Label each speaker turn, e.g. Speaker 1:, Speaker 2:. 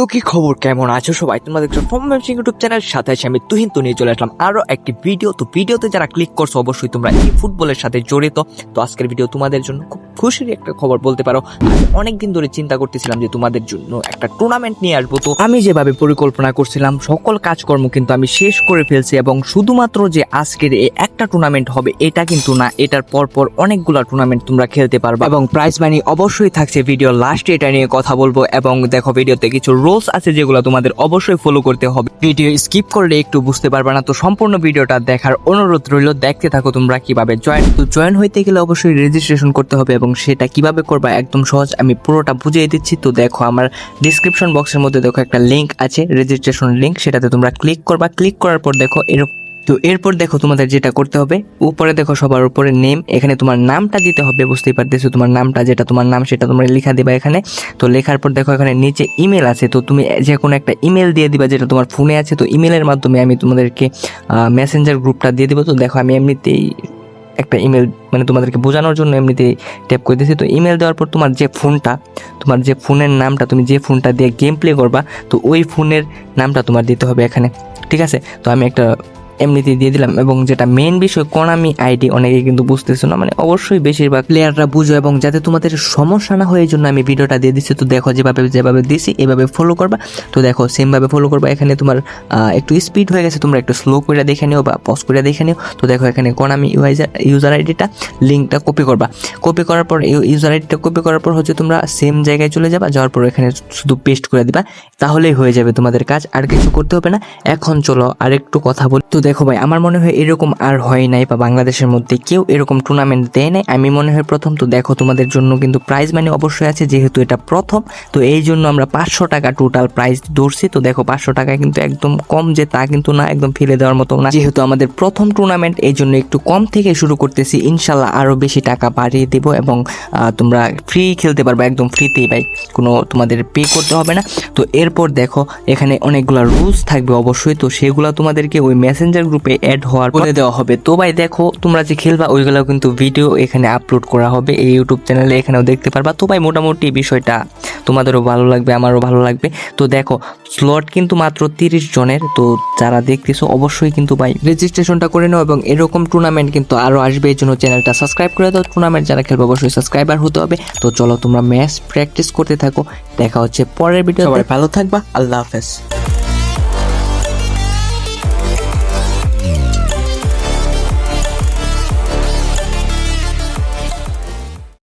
Speaker 1: তো কি খবর? কেমন আছো সবাই? তোমরা দেখছ ফর্ম ইউটিউব চ্যানেল সাথে আমি তুহিন তো নিয়ে চলে আসলাম আরও একটি ভিডিও তো ভিডিওতে যারা ক্লিক করছ, অবশ্যই তোমরা এই ফুটবলের সাথে জড়িত। তো আজকের ভিডিও তোমাদের জন্য খুব খুশির একটা খবর বলতে পারো। আমি অনেকদিন ধরে চিন্তা করতেছিলাম যে তোমাদের জন্য একটা টুর্নামেন্ট নিয়ে আসব। তো আমি যেভাবে পরিকল্পনা করছিলাম, সকল কাজকর্ম কিন্তু আমি শেষ করে ফেলছি এবং শুধুমাত্র যে আজকের এই একটা টুর্নামেন্ট হবে, এটা কিন্তু না, এটার পর পর অনেকগুলা টুর্নামেন্ট তোমরা খেলতে পারবে। এবং প্রাইজ মানি অবশ্যই থাকছে ভিডিও লাস্টে এটা নিয়ে কথা বলব। এবং দেখো ভিডিওতে কিছু রুলস আছে যেগুলো তোমাদের অবশ্যই ফলো করতে হবে। ভিডিও স্কিপ করলে একটু বুঝতে পারবে না, তো সম্পূর্ণ ভিডিওটা দেখার অনুরোধ রইল, দেখতে থাকো তোমরা কীভাবে জয়েন তো জয়েন হইতে গেলে অবশ্যই রেজিস্ট্রেশন করতে হবে এবং সেটা কীভাবে করবা একদম সহজ, আমি পুরোটা বুঝিয়ে দিচ্ছি। তো দেখো আমার ডিসক্রিপশন বক্সের মধ্যে দেখো একটা লিঙ্ক আছে রেজিস্ট্রেশন লিঙ্ক সেটাতে তোমরা ক্লিক করবা। ক্লিক করার পর দেখো এরকম তো এরপর দেখো তোমাদের যেটা করতে হবে, উপরে দেখো সবার উপরে নেম এখানে তোমার নামটা দিতে হবে, বুঝতেই পারতেছো তোমার নামটা, যেটা তোমার নাম সেটা তোমরা লেখা দিবা এখানে। তো লেখার পর দেখো এখানে নিচে ইমেল আছে, তো তুমি যে কোনো একটা ইমেল দিয়ে দিবা যেটা তোমার ফোনে আছে, তো ইমেলের মাধ্যমে আমি তোমাদেরকে মেসেঞ্জার গ্রুপটা দিয়ে দিব। তো দেখো আমি এমনিতেই একটা ইমেল মানে তোমাদেরকে বোঝানোর জন্য এমনিতেই ট্যাপ করে দিয়েছি তো ইমেল দেওয়ার পর তোমার যে ফোনটা তোমার যে ফোনের নামটা, তুমি যে ফোনটা দিয়ে গেম প্লে করবা, তো ওই ফোনের নামটা তোমার দিতে হবে এখানে। ঠিক আছে? তো আমি একটা এমনিতেই দিয়ে দিলাম। এবং যেটা মেন বিষয় কোনামি আইডি অনেকে কিন্তু বুঝতেছো না মানে অবশ্যই বেশিরভাগ প্লেয়াররা বুঝো এবং যাতে তোমাদের সমস্যা না হয় এই জন্য আমি ভিডিওটা দিয়ে দিচ্ছি। তো দেখো যেভাবে যেভাবে দিছি, এভাবে ফলো করবা। তো দেখো সেমভাবে ফলো করবা। এখানে তোমার একটু স্পিড হয়ে গেছে, তোমরা একটু স্লো করে দেখে নিও বা পজ করে দেখে নিও। তো দেখো এখানে কোনামি ইউজার ইউজার আইডিটা লিঙ্কটা কপি করবা। কপি করার পর ইউজার আইডিটা কপি করার পর হচ্ছে তোমরা সেম জায়গায় চলে যাবা। যাওয়ার পর এখানে শুধু পেস্ট করে দিবা। তাহলেই হয়ে যাবে তোমাদের কাজ, আর কিছু করতে হবে না। এখন চলো আরেকটু কথা বলি। তো দেখো ভাই, আমার মনে হয় এরকম আর হয় নাই বা বাংলাদেশের মধ্যে কেউ এরকম টুর্নামেন্ট দেয় নাই। আমি মনে হয় প্রথম তো দেখো তোমাদের জন্য কিন্তু প্রাইজ মানি অবশ্যই আছে, যেহেতু এটা প্রথম। তো এই জন্য আমরা পাঁচশো টাকা টোটাল প্রাইজ ধরছি। তো দেখো পাঁচশো টাকা কিন্তু একদম কম যে তা কিন্তু না, একদম ফেলে দেওয়ার মতো না। যেহেতু আমাদের প্রথম টুর্নামেন্ট এই জন্য একটু কম থেকে শুরু করতেছি। ইনশাল্লাহ আরও বেশি টাকা বাড়িয়ে দেব এবং তোমরা ফ্রি খেলতে পারবে একদম ফ্রিতে ভাই। কোনো তোমাদের পে করতে হবে না। তো এরপর দেখো, এখানে অনেকগুলো রুলস থাকবে অবশ্যই। তো সেগুলো তোমাদেরকে ওই মেসেঞ্জার গ্রুপে অ্যাড হওয়ার বলে দেওয়া হবে। তো ভাই দেখো তোমরা যে খেলবা ওইগুলো কিন্তু ভিডিও এখানে আপলোড করা হবে। এই ইউটিউব চ্যানেলে এখানেও দেখতে পারবা। তো ভাই মোটামুটি বিষয়টা তোমাদেরও ভালো লাগবে আমারও ভালো লাগবে। তো দেখো স্লট কিন্তু মাত্র তিরিশ জনের। তো যারা দেখতেছো অবশ্যই কিন্তু ভাই রেজিস্ট্রেশনটা করে নাও এবং এরকম টুর্নামেন্ট কিন্তু আরও আসবে। এই জন্য চ্যানেলটা সাবস্ক্রাইব করে দাও। টুর্নামেন্ট যারা খেলবে অবশ্যই সাবস্ক্রাইবার হতে হবে। তো চলো তোমরা ম্যাচ প্র্যাকটিস করতে থাকো। দেখা হচ্ছে পরের ভিডিও ভালো থাকবা। আল্লাহ হাফেজ।